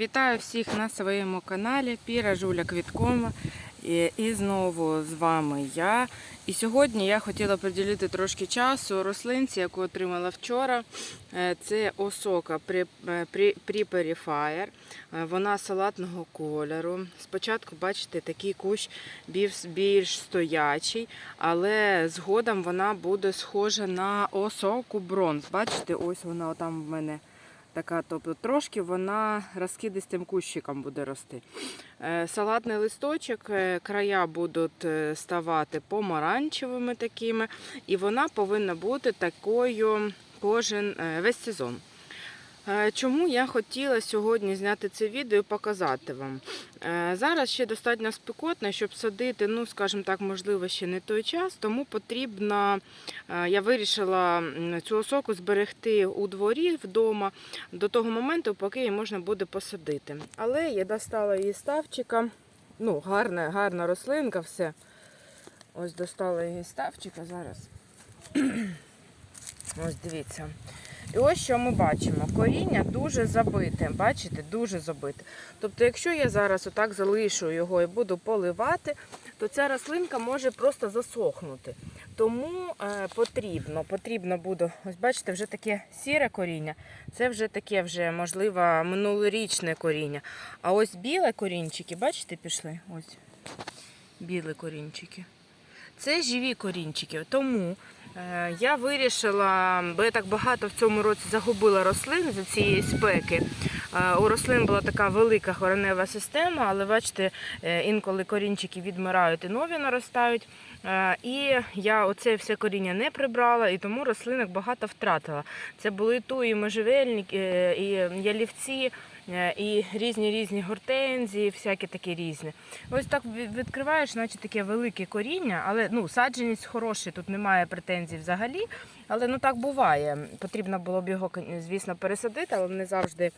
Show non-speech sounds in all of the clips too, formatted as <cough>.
Вітаю всіх на своєму каналі Піра Жуля Квіткова. І, і знову з вами я. І сьогодні я хотіла приділити трошки часу рослинці, яку отримала вчора. Е, Це осока е, Fire. Е, Вона салатного кольору. Спочатку, бачите, такий кущ більш, більш стоячий, але згодом вона буде схожа на осоку бронз. Бачите, ось вона там в мене така, тобто трошки вона розкидистим кущиком буде рости. Е, Салатний листочок, е, края будуть е, ставати помаранчевими такими, і вона повинна бути такою кожен весь сезон. Е, Чому я хотіла сьогодні зняти це відео і показати вам? Е, Зараз ще достатньо спекотно, щоб садити, ну, скажімо так, можливо, ще не той час, тому потрібно, е, я вирішила цю осоку зберегти у дворі вдома до того моменту, поки її можна буде посадити. Але я достала її ставчика. Ну, гарна, гарна рослинка, все. Ось достала її ставчика зараз. <clears throat> Ось дивіться. І ось що ми бачимо. Коріння дуже забите. Бачите, дуже забите. Тобто, якщо я зараз отак залишу його і буду поливати, то ця рослинка може просто засохнути. Тому е, потрібно, потрібно буде, ось бачите, вже таке сіре коріння. Це вже таке, вже, можливо, минулорічне коріння. А ось біле корінчики, бачите, пішли? Ось білі корінчики. Це живі корінчики. Тому я вирішила, бо я так багато в цьому році загубила рослин за цієї спеки. Е, у рослин була така велика коренева система, але бачите, е, інколи корінчики відмирають і нові наростають. Е, і я оце все коріння не прибрала, і тому рослинок багато втратила. Це були ту і можжевельник, і ялівці, і різні різні гортензії, всякі такі різні. Ось так відкриваєш, наче таке велике коріння, але ну, садженість хороший, тут немає претензій взагалі. Але ну так буває. Потрібно було б його, звісно, пересадити, але не завжди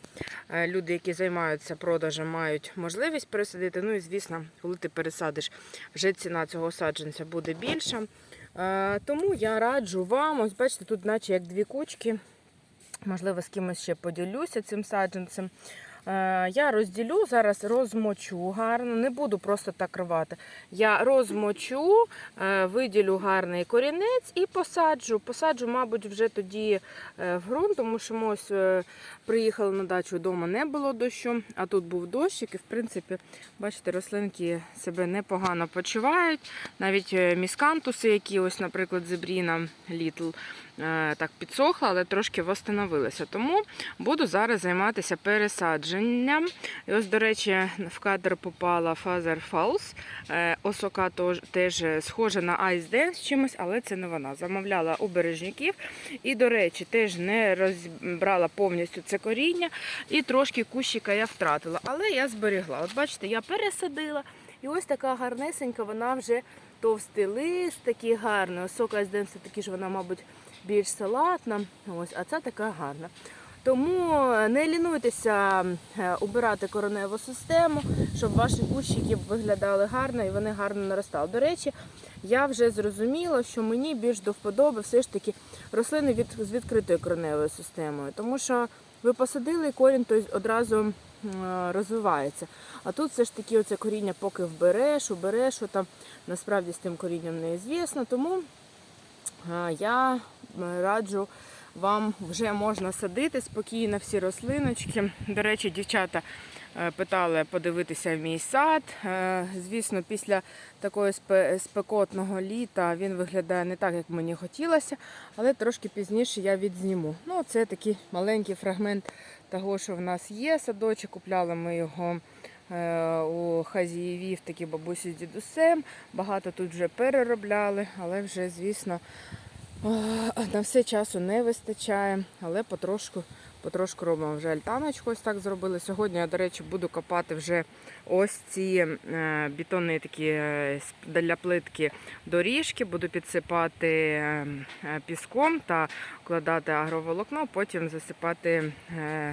е, люди, які займаються продажем, мають можливість пересадити. Ну і звісно, коли ти пересадиш, вже ціна цього саджанця буде більша. Е, Тому я раджу вам, ось бачите, тут наче як дві кучки. Можливо, з кимось ще поділюся цим саджанцем. Е, Я розділю, зараз розмочу гарно, не буду просто так рвати. Я розмочу, е, виділю гарний корінець і посаджу. Посаджу, мабуть, вже тоді е, в ґрунт, тому що ми ось приїхали на дачу, вдома не було дощу, а тут був дощик, і в принципі, бачите, рослинки себе непогано почувають. Навіть міскантуси, які, ось, наприклад, зебріна Літл, так підсохла, але трошки восстановилася. Тому буду зараз займатися пересадженням. І ось, до речі, в кадр попала Father Falls. Е, Осока теж схожа на Ice Dance чимось, але це не вона. Замовляла у бережників. І, до речі, теж не розбрала повністю це коріння. І трошки кущика я втратила. Але я зберегла. От бачите, я пересадила. І ось така гарнесенька, вона вже товстий лист, такий гарний. Осока Ice Dance таки ж вона, мабуть, більш салатна. Ось, а ця така гарна. Тому не лінуйтеся е, убирати кореневу систему, щоб ваші кущики виглядали гарно і вони гарно наростали. До речі, я вже зрозуміла, що мені більш до вподоби все ж таки рослини від, з відкритою кореневою системою, тому що ви посадили і корінь той одразу е, розвивається. А тут все ж таки оце коріння поки вбереш, убереш, що там насправді з тим корінням неізвісно. Тому е, я раджу вам вже можна садити спокійно всі рослиночки. До речі, дівчата е, питали подивитися в мій сад. Е, Звісно, після такого спекотного літа він виглядає не так, як мені хотілося, але трошки пізніше я відзніму. Ну, це такий маленький фрагмент того, що в нас є. Садочок купляли ми його. е, У хазіївів такі бабусі з дідусем. Багато тут вже переробляли, але вже, звісно, На все часу не вистачає, але потрошку, потрошку робимо вже альтаночку. Ось так зробили. Сьогодні я, до речі, буду копати вже ось ці е, бетонні такі е, для плитки доріжки. Буду підсипати е, піском та вкладати агроволокно, потім засипати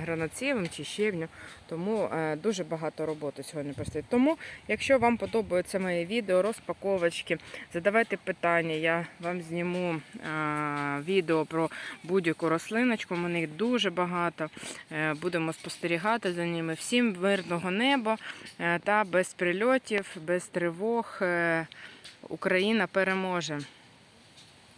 граноцівим чи щебню. Тому дуже багато роботи сьогодні предстоїть. Тому, якщо вам подобається моє відео, розпаковочки, задавайте питання, я вам зніму відео про будь-яку рослиночку. У їх дуже багато. Багато. Е, Будемо спостерігати за ними. Всім мирного неба е, та без прильотів, без тривог. Е, Україна переможе.